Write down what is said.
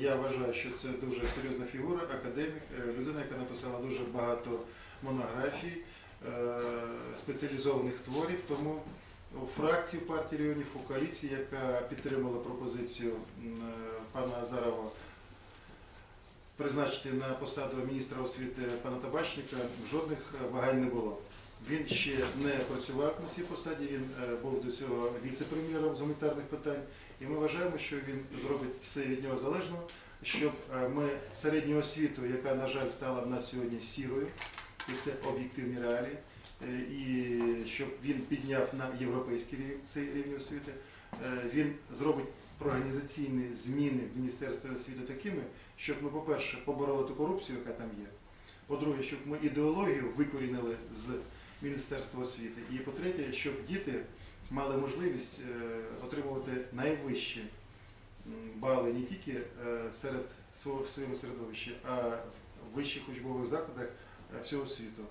я вважаю, що це дуже серйозна фігура, академік, е, людина, яка написала дуже багато монографій, е, спеціалізованих творів. Тому у фракції партії регіонів, у коаліції, яка підтримала пропозицію е, пана Азарова призначити на посаду міністра освіти пана Табачника, жодних вагань не було. Він ще не працював на цій посаді, він е, був до цього віце-прем'єром з гуманітарних питань, і ми вважаємо, що він зробить все від нього залежно, щоб е, ми середню освіту, яка, на жаль, стала в нас сьогодні сірою, і це об'єктивні реалії, е, і щоб він підняв на європейський рівень цей рівень освіти, він зробить організаційні зміни в Міністерстві освіти такими, щоб ми, по-перше, побороли ту корупцію, яка там є. По-друге, щоб ми ідеологію викорінили з Міністерства освіти. І по-третє, щоб діти мали можливість е, отримувати найвищі бали не тільки е, серед в своєму середовищі, а в вищих учбових закладах е, всього світу.